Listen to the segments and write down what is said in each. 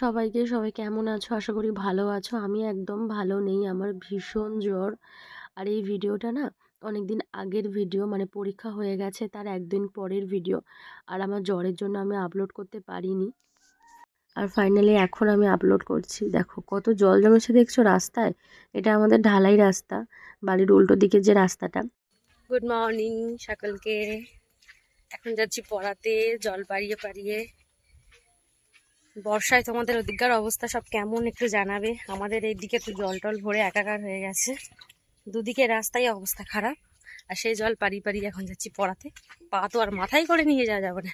সবাইকে, সবাই কেমন আছো? আশা করি ভালো আছো। আমি একদম ভালো নেই, আমার ভীষণ জ্বর। আর এই ভিডিওটা না অনেক দিন আগের ভিডিও মানে পরীক্ষা হয়ে গেছে, তার একদিন পরের ভিডিও। আর আমার জ্বরের জন্য আমি আপলোড করতে পারিনি। আর ফাইনালি এখন আমি আপলোড করছি। দেখো, কত জল জমেছে দেখছ রাস্তায়? এটা আমাদের ঢালাই রাস্তা, বাড়ির উল্টো দিকের যে রাস্তাটা। গুড মর্নিং সকলকে। এখন যাচ্ছি পড়াতে, জল পাড়িয়ে পাড়িয়ে। বর্ষায় তোমাদের ওদিককার অবস্থা সব কেমন একটু জানাবে। আমাদের এই দিকে তো জল টল ভরে একাকার হয়ে গেছে। দুদিকে রাস্তায় অবস্থা খারাপ, আর সেই জল পারি পারি এখন যাচ্ছি পড়াতে। পা তো আর মাথায় করে নিয়ে যাওয়া যাবে না।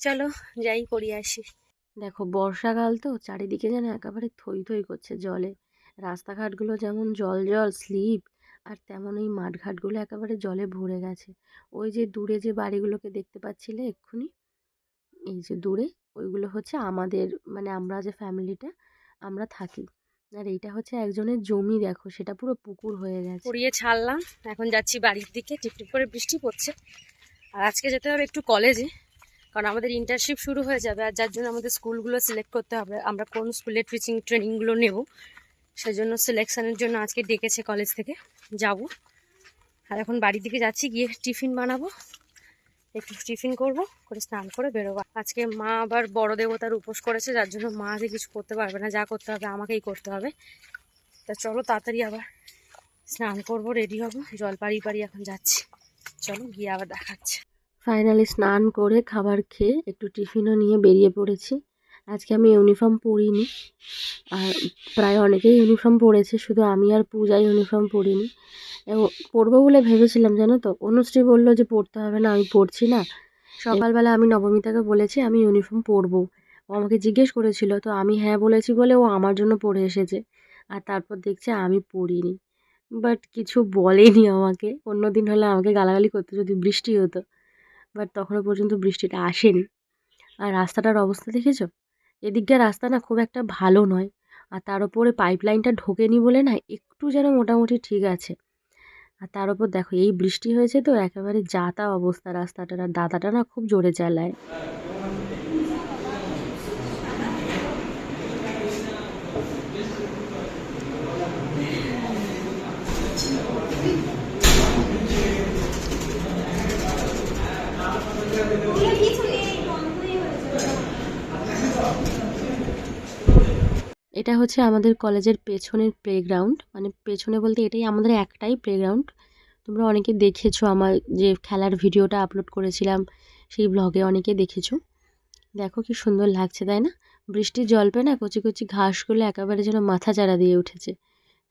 চলো, যাই করি আসি। দেখো, বর্ষাকাল তো, চারিদিকে যেন একেবারে থই থই করছে জলে। রাস্তাঘাটগুলো যেমন জল জল, স্লিপ, আর তেমন এই মাঠঘাটগুলো একেবারে জলে ভরে গেছে। ওই যে দূরে যে বাড়িগুলোকে দেখতে পাচ্ছিলে এক্ষুনি? এই যে দূরে ওইগুলো হচ্ছে আমাদের মানে আমরা যে ফ্যামিলিটা, আমরা থাকি। আর এইটা হচ্ছে একজনের জমি দেখো, সেটা পুরো পুকুর হয়ে গেছে। পুড়িয়ে ছাড়লাম, এখন যাচ্ছি বাড়ির দিকে টিপটিপ করে বৃষ্টি পড়ছে। আর আজকে যেতে হবে একটু কলেজে কারণ আমাদের ইন্টার্নশিপ শুরু হয়ে যাবে, আর যার জন্য আমাদের স্কুলগুলো সিলেক্ট করতে হবে। আমরা কোন স্কুলের টিচিং ট্রেনিংগুলো নেব সেই জন্য সিলেকশনের জন্য আজকে ডেকেছে কলেজ থেকে, যাব। আর এখন বাড়ির দিকে যাচ্ছি, গিয়ে টিফিন বানাবো। একটু টিফিন করব, করে স্নান করে বেরোবো। আজকে মা আবার বড় দেবতার উপোস করেছে, যার জন্য মা যে কিছু করতে পারবে না, যা করতে হবে আমাকেই করতে হবে। তা চলো তাড়াতাড়ি আবার স্নান করব রেডি হব, জল পাড়ি পাড়ি এখন যাচ্ছি। চলো গিয়ে আবার দেখাচ্ছে। ফাইনালি স্নান করে খাবার খেয়ে একটু টিফিনও নিয়ে বেরিয়ে পড়েছি। আজকে আমি ইউনিফর্ম পরিনি। আর প্রায় অনেকেই ইউনিফর্ম পরেছে, শুধু আমি আর পূজা ইউনিফর্ম পরিনি। পরবো বলে ভেবেছিলাম, জানো তো? অনুশ্রী বলল যে পড়তে হবে না, আমি পড়ছি না। সকালবেলা আমি নবমিতাকে বলেছি, আমি ইউনিফর্ম পরবো। ও আমাকে জিজ্ঞেস করেছিল, তো আমি হ্যাঁ বলেছি বলে ও আমার জন্য পরে এসেছে? আর তারপর দেখছে, আমি পড়িনি বাট কিছু বলেনি আমাকে। অন্য দিন হলে আমাকে গালাগালি করতো, যদি বৃষ্টি হতো। বাট তখনও পর্যন্ত বৃষ্টিটা আসেনি। আর রাস্তাটার অবস্থা দেখেছ? এদিককার রাস্তা না খুব একটা ভালো নয়। আর তার উপরে পাইপ লাইনটা ঢোকেনি বলে না একটু যেন মোটামুটি ঠিক আছে। আর তার উপর দেখো, এই বৃষ্টি হয়েছে তো, একেবারে যাতা অবস্থা রাস্তাটা আর দাদাটা না খুব জোরে চালায় এটা হচ্ছে আমাদের কলেজের পেছনের প্লেগ্রাউন্ড মানে পেছনে বলতে এটাই আমাদের একটাই প্লেগ্রাউন্ড তোমরা অনেকে দেখেছ আমার যে খেলার ভিডিওটা আপলোড করেছিলাম, সেই ব্লগে অনেকে দেখেছ। দেখো কি সুন্দর লাগছে, তাই না? বৃষ্টির জল পেয়ে না কচি কচি ঘাসগুলো একেবারে যেন মাথা চারা দিয়ে উঠেছে।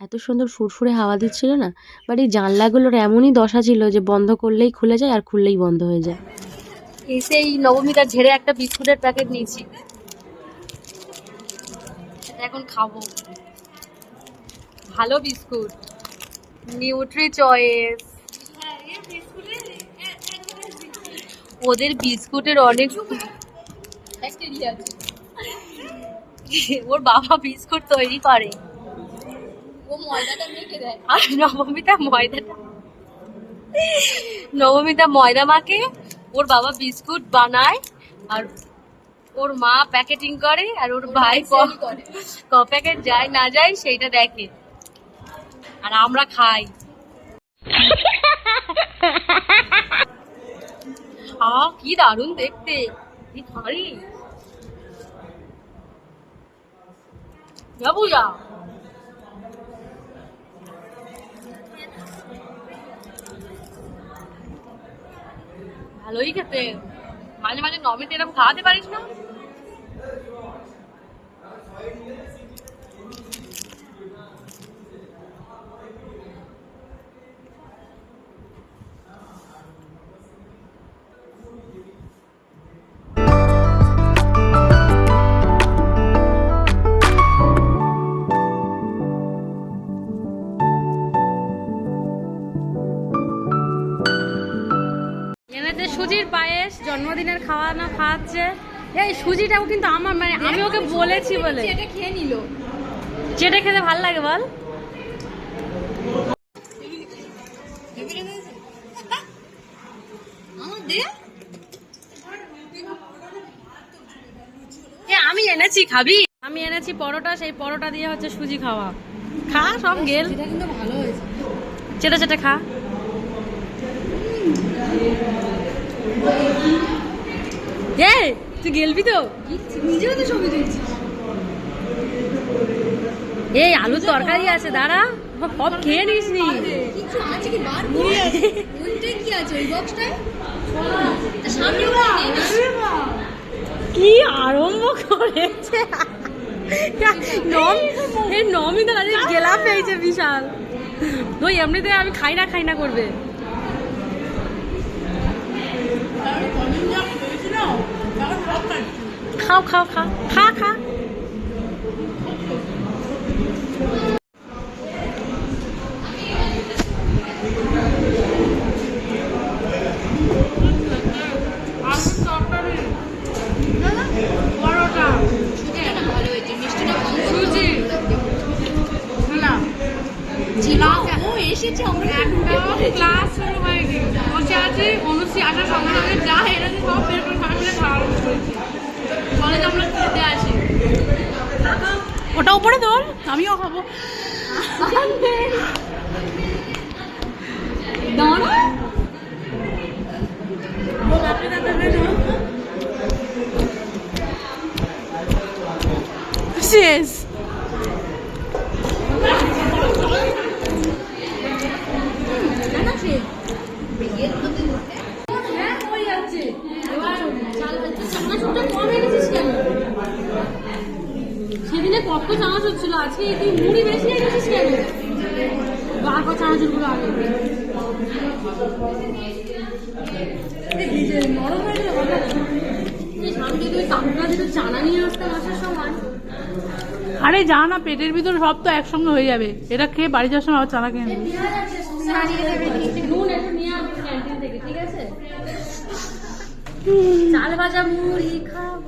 এত সুন্দর ফুরফুরে হাওয়া দিচ্ছিল না? বাট এই জানলাগুলোর এমনই দশা ছিল যে বন্ধ করলেই খুলে যায় আর খুললেই বন্ধ হয়ে যায়। সেই নবমীটার ঝেড়ে একটা বিস্কুটের প্যাকেট নিয়েছি। এখন খাব। ভালো বিস্কুট। নিউট্রি চয়েস ওদের বিস্কুটের অনেক ওর বাবা বিস্কুট তৈরি করে। আর নবমীটা ময়দাটা নবমীটা ময়দা মাকে ওর বাবা বিস্কুট বানায় আর ওর মা প্যাকেটিং করে আর ওর ভাই ক- করে। প্যাকেট যায় না যায় সেইটা দেখে। আর আমরা খাই। আ কি দারুণ দেখতে। কি যাব যা ভালোই খেতে। মাঝে মাঝে নমিতে এরকম খাওয়াতে পারিস না? সুজির পায়েস জন্মদিনের খাওয়ানো খাওয়াচ্ছে। এই সুজিটাও কিন্তু আমার মানে আমি ওকে বলেছি বলে। এটা খেয়ে নিল। যেটা খেতে ভালো লাগে বল। আমি এনেছি খাবি? আমি এনেছি পরোটা সেই পরোটা দিয়ে হচ্ছে সুজি খাওয়া। খা সব গেল। কিন্তু ভালো হয়েছে। চেটে চেটে খা। এ তুই গেলবি তো? নিজেও তো ছবি তুলছিস। এই আলুর তরকারি আছে দাঁড়া। সব খেয়ে নিস নি কিছু আছে কি? আরম্ভ করেছে? নম এই নমি তো আজকে গেলা পেয়েছে বিশাল। ওই এমনিতে আমি খাই না খাই না করবে। เข้าเข้าเข้าเข้าเข้า আমরা ওটা উপরে তোর আমিও খাব। শেষ। কত চানাচুর ছিল আজকে তুই মুড়ি বেশি এনেছিস কেন আগে নরম হয়ে গেলে কাকুরা চানা নিয়ে আসতাম আসার সময় আরে যা না পেটের ভিতর সব তো একসঙ্গে হয়ে যাবে। এটা খেয়ে বাড়ি যাওয়ার সময় আবার চালা খেয়ে নেবে। নুন একটু নিয়ে আসবি ক্যান্টিন থেকে ঠিক আছে? চাল ভাজা মুড়ি খাব।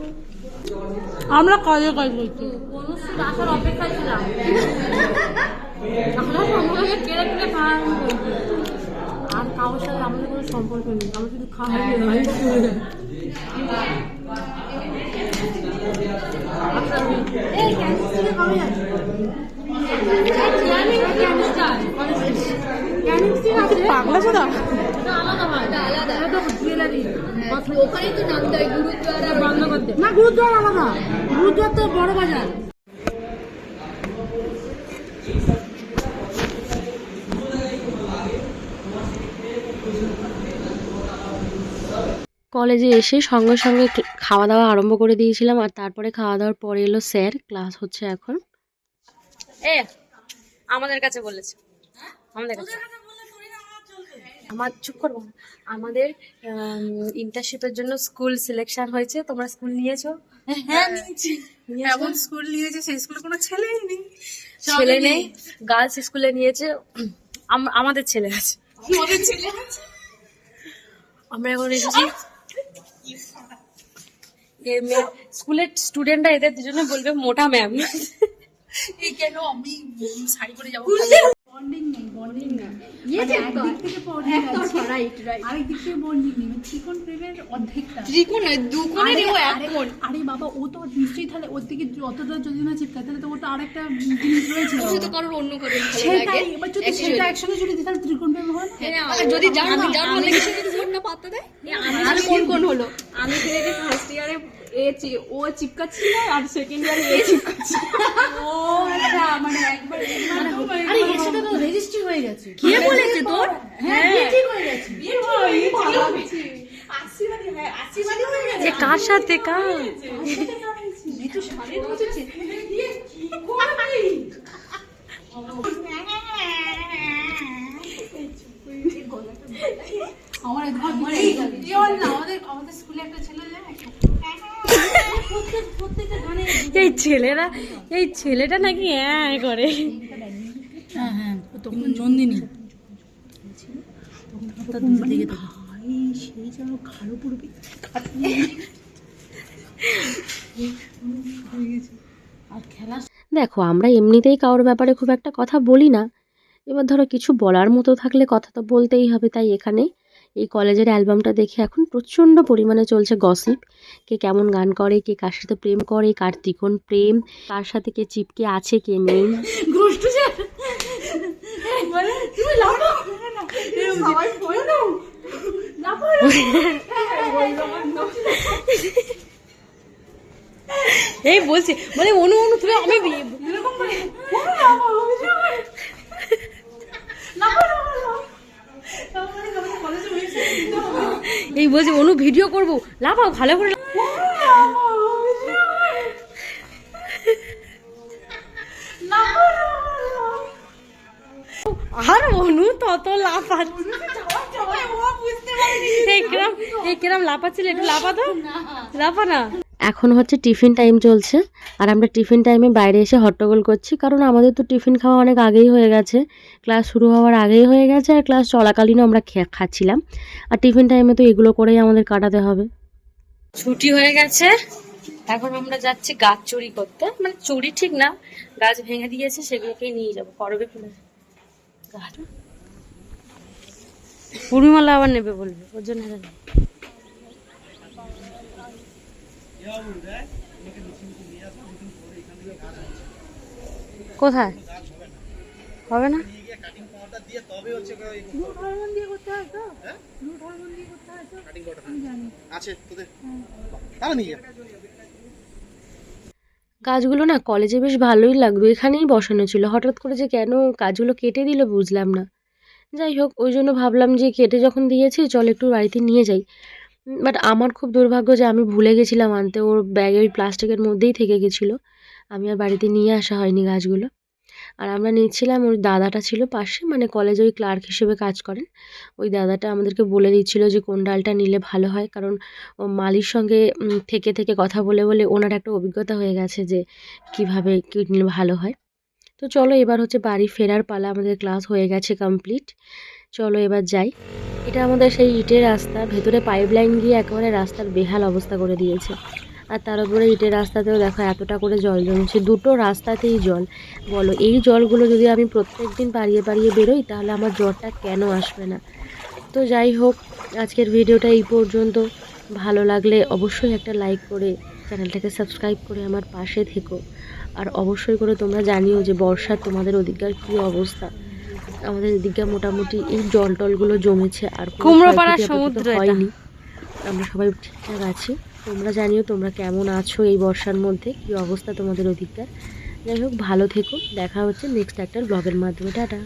আমরা কাজে কাজ করছি। অনুষ্ঠিত আসার অপেক্ষায় ছিলাম। আমরা সঙ্গে কেড়ে কেড়ে খাওয়া আর কারোর সাথে আমাদের কোনো সম্পর্ক নেই। আমরা শুধু খাওয়া এই ক্যান্টিন কবে যাচ্ছে ক্যান্টিন ক্যান্টিন আছে। পাগলা হয় না গুরুদ্বার আলাদা গুরুদ্বার তো বড় বাজার কলেজে এসে সঙ্গে সঙ্গে খাওয়া দাওয়া আরম্ভ করে দিয়েছিলাম আর তারপরে খাওয়া দাওয়ার পরে এলো স্যার, ক্লাস হচ্ছে এখন। এ, আমাদের কাছে বলেছে। আমাদের কাছে। আমার চুপ করব না। আমাদের ইন্টার্নশিপের জন্য স্কুল সিলেকশন হয়েছে। তোমরা স্কুল নিয়েছো? হ্যাঁ নিয়েছি। এমন স্কুল নিয়েছে সেই স্কুলে কোনো ছেলেই নেই। ছেলে নেই। গার্লস স্কুলে নিয়েছে। আমাদের ছেলে আছে। আমাদের ছেলে আছে? আমরা এখন এসেছি। স্কুলের স্টুডেন্টরা এদের দুজনে বলবে মোটা ম্যাম এই কেন আমি শাড়ি পরে যাব। বন্ডিং নেই বন্ডিং নেই ইয়েছে মানে একদিক থেকে বন্ডিং আছে রাইট রাইট আরেক দিক থেকে বন্ডিং নেই মানে ত্রিকোণ প্রেমের অর্ধেকটা ত্রিকোণ নয় দুকোণেরই ও এক কোণ আরে বাবা ও তো নিশ্চয়ই তাহলে ওর দিকে অতটা যদি না চিপকায় তাহলে তো ওটা আরেকটা জিনিস রয়েছে কারোর অন্য সেটাই এবার যদি সেটা একসঙ্গে যদি তাহলে ত্রিকোণ প্রেম হয় না যদি যার যার যদি পাত্তা দেয় কোন কোন হলো আমি ছেলেকে ফার্স্ট ইয়ারে এ ও চিপকাচ্ছিল আর সেকেন্ড ইয়ারে এ চিপকাচ্ছিল ও আচ্ছা মানে একবার আরে এর সাথে তো রেজিস্ট্রি হয়ে গেছে। কে বলেছে তোর? যে কার সাথে কার আমার একবার এই কি বল না আমাদের আমাদের স্কুলে একটা ছেলে যায় এই ছেলেরা এই ছেলেটা নাকি হ্যাঁ করে। হ্যাঁ হ্যাঁ তখন নন্দিনী। সেই যেন কালো পড়বে আর খেলা দেখো আমরা এমনিতেই কারোর ব্যাপারে খুব একটা কথা বলি না। এবার ধরো কিছু বলার মতো থাকলে কথা তো বলতেই হবে তাই এখানে। এই কলেজের অ্যালবামটা দেখে এখন প্রচণ্ড পরিমাণে চলছে গসিপ কে কেমন গান করে কে কার সাথে প্রেম করে কার তিকোন প্রেম কার সাথে কে চিপকে আছে কে নেই। এই বলছি মানে অনু অনু তুমি আমি এই বলছি অনু ভিডিও করব। লাফাও ভালো করে আর অনু তত লাফাচ্ছে। এই কিরম এই কিরম লাফাচ্ছিল একটু লাফা তো। লাফা না। এখন হচ্ছে টিফিন টাইম চলছে আর আমরা টিফিন টাইমে বাইরে এসে হট্টগোল করছি কারণ আমাদের তো টিফিন খাওয়া অনেক আগেই হয়ে গেছে। ক্লাস শুরু হওয়ার আগেই হয়ে গেছে আর ক্লাস চলাকালীনও আমরা খাচ্ছিলাম। আর টিফিন টাইমে তো এগুলো করেই আমাদের কাটাতে হবে। ছুটি হয়ে গেছে এখন আমরা যাচ্ছি গাছ চুরি করতে। মানে চুরি ঠিক না গাছ ভেঙে দিয়েছে সেগুলোকেই নিয়ে যাব করবে ফুলে গাছ পূর্ণিমালা আবার নেবে বলবে ওর জন্য। কোথায়? হবে না? গাছগুলো না কলেজে বেশ ভালোই লাগতো এখানেই বসানো ছিল। হঠাৎ করে যে কেন গাছগুলো কেটে দিল বুঝলাম না। যাই হোক, ওই জন্য ভাবলাম যে কেটে যখন দিয়েছি, চল একটু বাড়িতে নিয়ে যাই। বাট আমার খুব দুর্ভাগ্য যে আমি ভুলে গেছিলাম আনতে। ওর ব্যাগে ওই প্লাস্টিকের মধ্যেই থেকে গেছিল। আমি আর বাড়িতে নিয়ে আসা হয়নি গাছগুলো। আর আমরা নিচ্ছিলাম ওই দাদাটা ছিল পাশে মানে কলেজে ওই ক্লার্ক হিসেবে কাজ করেন। ওই দাদাটা আমাদেরকে বলে দিচ্ছিল যে কোন ডালটা নিলে ভালো হয়। কারণ ও মালির সঙ্গে থেকে থেকে কথা বলে বলে ওনার একটা অভিজ্ঞতা হয়ে গেছে যে কীভাবে কি নিলে ভালো হয়। তো চলো এবার হচ্ছে বাড়ি ফেরার পালা আমাদের ক্লাস হয়ে গেছে কমপ্লিট চলো এবার যাই। এটা আমাদের সেই ইটের রাস্তা, ভেতরে পাইপ লাইন গিয়ে একেবারে রাস্তার বেহাল অবস্থা করে দিয়েছে। আর তার উপরে ইটের রাস্তাতেও দেখো এতটা করে জল জমছে, দুটো রাস্তাতেই জল। বলো, এই জলগুলো যদি আমি প্রত্যেক দিন পাড়িয়ে পাড়িয়ে বেরোই, তাহলে আমার জ্বরটা কেন আসবে না? তো যাই হোক, আজকের ভিডিওটা এই পর্যন্ত। ভালো লাগলে অবশ্যই একটা লাইক করে চ্যানেলটাকে সাবস্ক্রাইব করে আমার পাশে থেকো। আর অবশ্যই করে তোমরা জানিও যে বর্ষার তোমাদের ওদিককার কী অবস্থা। আমাদের এদিকে মোটামুটি এই জল টলগুলো জমেছে আর কুমড়োপাড়া সমুদ্র হয়নি। আমরা সবাই ঠিকঠাক আছি। তোমরা জানিও তোমরা কেমন আছো এই বর্ষার মধ্যে? কি অবস্থা তোমাদের ওদিককার? যাই হোক ভালো থেকো। দেখা হচ্ছে নেক্সট একটা ব্লগের মাধ্যমে। টাটা।